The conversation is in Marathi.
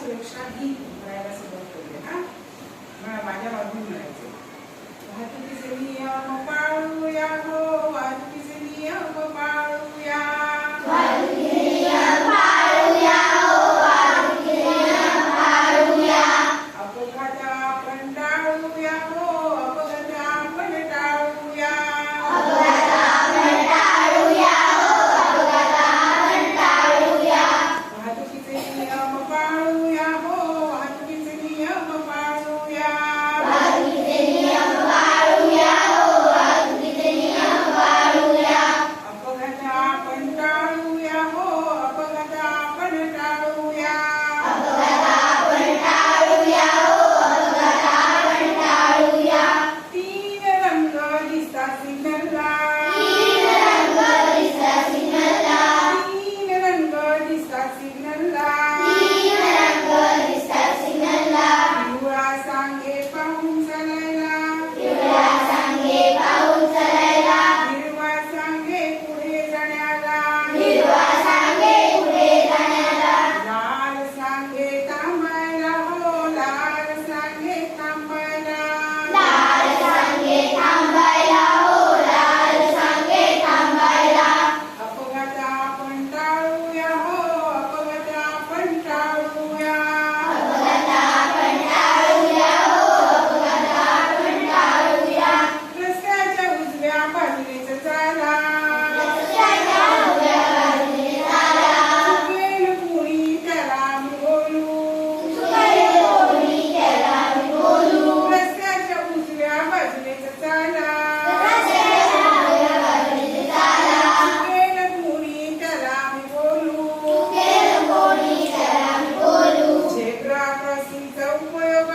सुरक्षा ही म्हणायला सुरुवात केली हा? माझ्या बाजून म्हणायचे. वाहतुकीचे मी पाळूया assim, então eu